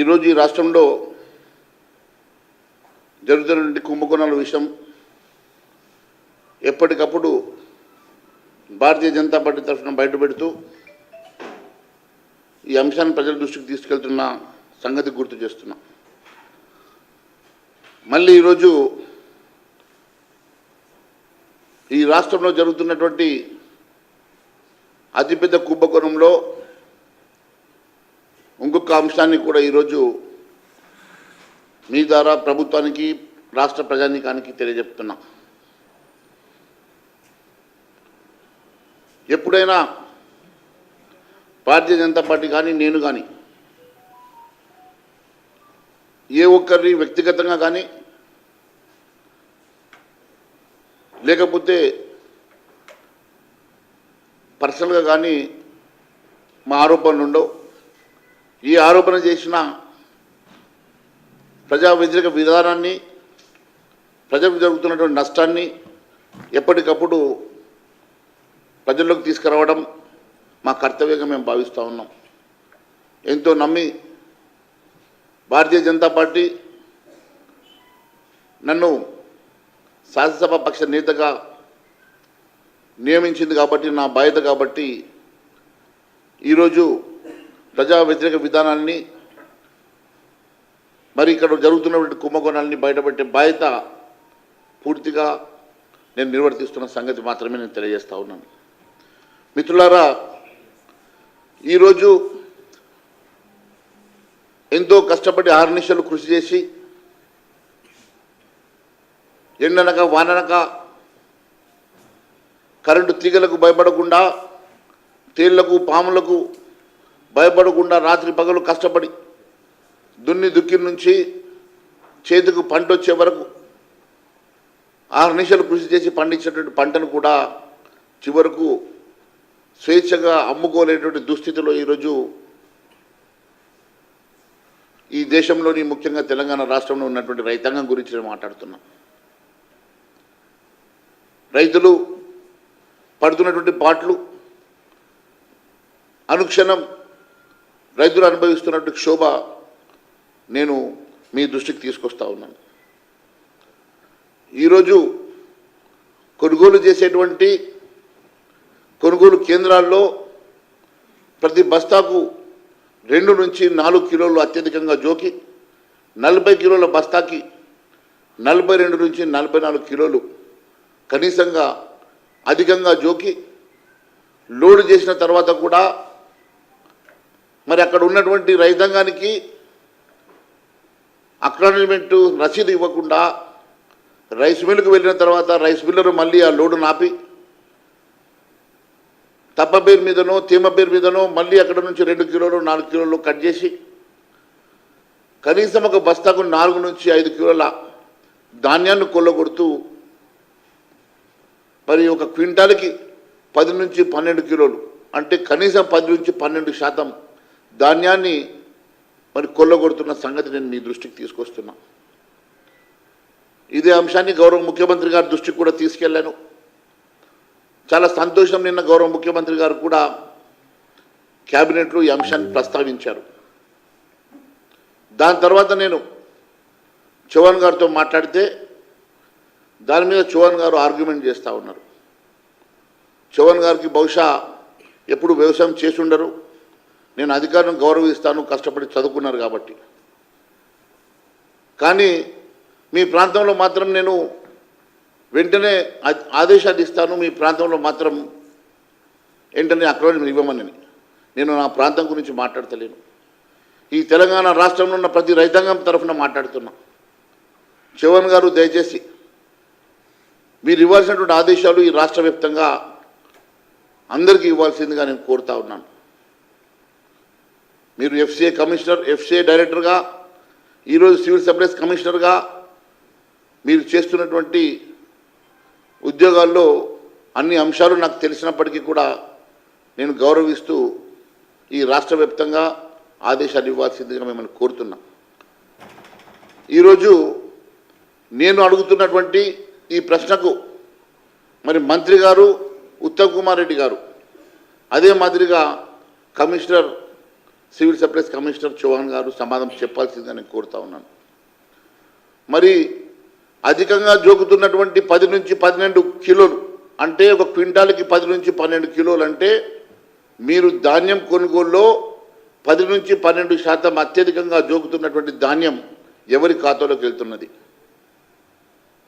ఈరోజు ఈ రాష్ట్రంలో జరుగుతున్నటువంటి కుంభకోణాల విషయం ఎప్పటికప్పుడు భారతీయ జనతా పార్టీ తరఫున బయటపెడుతూ ఈ అంశాన్ని ప్రజల దృష్టికి తీసుకెళ్తున్న సంగతి గుర్తు చేస్తున్నాం. మళ్ళీ ఈరోజు ఈ రాష్ట్రంలో జరుగుతున్నటువంటి అతిపెద్ద కుంభకోణంలో ఇంకొక అంశాన్ని కూడా ఈరోజు మీ ద్వారా ప్రభుత్వానికి రాష్ట్ర ప్రజానికానికి తెలియజెప్తున్నా. ఎప్పుడైనా భారతీయ జనతా పార్టీ కానీ నేను కానీ ఏ ఒక్కరిని వ్యక్తిగతంగా కానీ లేకపోతే పర్సనల్గా కానీ మా ఆరోపణలు ఉండవు. ఈ ఆరోపణ చేసిన ప్రజా వ్యతిరేక విధానాన్ని ప్రజలకు జరుగుతున్నటువంటి నష్టాన్ని ఎప్పటికప్పుడు ప్రజల్లోకి తీసుకురావడం మా కర్తవ్యంగా మేము భావిస్తూ ఉన్నాం. ఎంతో నమ్మి భారతీయ జనతా పార్టీ నన్ను శాసనసభ పక్ష నేతగా నియమించింది కాబట్టి నా బాధ్యత కాబట్టి ఈరోజు ప్రజా వ్యతిరేక విధానాన్ని మరి ఇక్కడ జరుగుతున్నటువంటి కుంభకోణాలని బయటపెట్టే బాధ్యత పూర్తిగా నేను నిర్వర్తిస్తున్న సంగతి మాత్రమే నేను తెలియజేస్తా ఉన్నాను. మిత్రులారా ఈరోజు ఎంతో కష్టపడి ఆర్నిషలు కృషి చేసి ఎండనక వాననక కరెంటు తీగలకు భయపడకుండా తేళ్ళకు పాములకు భయపడకుండా రాత్రి పగలు కష్టపడి దున్ని దుక్కి నుంచి చేతికి పంట వచ్చే వరకు ఆరు నిమిషాలు కృషి చేసి పండించేటువంటి పంటను కూడా చివరకు స్వేచ్ఛగా అమ్ముకోలేటువంటి దుస్థితిలో ఈరోజు ఈ దేశంలోని ముఖ్యంగా తెలంగాణ రాష్ట్రంలో ఉన్నటువంటి రైతాంగం గురించి నేను మాట్లాడుతున్నాం. రైతులు పడుతున్నటువంటి పాటలు అనుక్షణం రైతులు అనుభవిస్తున్నట్టు క్షోభ నేను మీ దృష్టికి తీసుకొస్తా ఉన్నాను. ఈరోజు కొనుగోలు చేసేటువంటి కొనుగోలు కేంద్రాల్లో ప్రతి బస్తాకు రెండు నుంచి నాలుగు కిలోలు అత్యధికంగా జోకి నలభై కిలోల బస్తాకి నలభై రెండు నుంచి నలభై నాలుగు కిలోలు కనీసంగా అధికంగా జోకి లోడ్ చేసిన తర్వాత కూడా మరి అక్కడ ఉన్నటువంటి రైతాంగానికి అక్నాలజ్మెంట్ రసీదు ఇవ్వకుండా రైస్ మిల్లుకు వెళ్ళిన తర్వాత రైస్ మిల్లరు మళ్ళీ ఆ లోడు నాపి తప్ప పేరు మీదనో తేమ పేరు మీదనో మళ్ళీ అక్కడ నుంచి రెండు కిలోలు నాలుగు కిలోలు కట్ చేసి కనీసం ఒక బస్తాకు నాలుగు నుంచి ఐదు కిలోల ధాన్యాన్ని కొల్లగొడుతూ మరి ఒక క్వింటాల్కి పది నుంచి పన్నెండు కిలోలు అంటే కనీసం పది నుంచి పన్నెండు శాతం ధాన్యాన్ని మరి కొల్లగొడుతున్న సంగతి నేను మీ దృష్టికి తీసుకొస్తున్నా. ఇదే అంశాన్ని గౌరవ ముఖ్యమంత్రి గారి దృష్టికి కూడా తీసుకెళ్ళాను. చాలా సంతోషం నిన్న గౌరవ ముఖ్యమంత్రి గారు కూడా క్యాబినెట్లో ఈ అంశాన్ని ప్రస్తావించారు. దాని తర్వాత నేను చౌహాన్ గారితో మాట్లాడితే దాని మీద చౌహాన్ గారు ఆర్గ్యుమెంట్ చేస్తూ ఉన్నారు. చౌహాన్ గారికి బహుశా ఎప్పుడు వ్యవసాయం చేసి ఉండరు. నేను అధికారం గౌరవిస్తాను కష్టపడి చదువుకున్నారు కాబట్టి. కానీ మీ ప్రాంతంలో మాత్రం నేను వెంటనే ఆదేశాలు ఇస్తాను మీ ప్రాంతంలో మాత్రం వెంటనే అక్రమం ఇవ్వమని నేను. నా ప్రాంతం గురించి మాట్లాడతలేను. ఈ తెలంగాణ రాష్ట్రంలో ఉన్న ప్రతి రైతాంగం తరఫున మాట్లాడుతున్నా. చవన్ గారు దయచేసి మీరు ఇవ్వాల్సినటువంటి ఆదేశాలు ఈ రాష్ట్ర వ్యాప్తంగా అందరికీ ఇవ్వాల్సిందిగా నేను కోరుతా ఉన్నాను. మీరు ఎఫ్సిఏ కమిషనర్ ఎఫ్సిఏ డైరెక్టర్గా ఈరోజు సివిల్ సప్లైస్ కమిషనర్గా మీరు చేస్తున్నటువంటి ఉద్యోగాల్లో అన్ని అంశాలు నాకు తెలిసినప్పటికీ కూడా నేను గౌరవిస్తూ ఈ రాష్ట్ర వ్యాప్తంగా ఆదేశాలు ఇవ్వాల్సిందిగా మిమ్మల్ని కోరుతున్నా. ఈరోజు నేను అడుగుతున్నటువంటి ఈ ప్రశ్నకు మరి మంత్రి గారు ఉత్తమ్ కుమార్ రెడ్డి గారు అదే మాదిరిగా commissioner civil supplies commissioner Chauhan garu సమాధానం చెప్పాల్సిందని కోరుతా ఉన్నాను. మరి అధికంగా జోకుతున్నటువంటి పది నుంచి పన్నెండు కిలోలు అంటే ఒక క్వింటాల్కి పది నుంచి పన్నెండు కిలోలు అంటే మీరు ధాన్యం కొనుగోలులో పది నుంచి పన్నెండు శాతం అత్యధికంగా జోకుతున్నటువంటి ధాన్యం ఎవరి ఖాతాలోకి వెళ్తున్నది?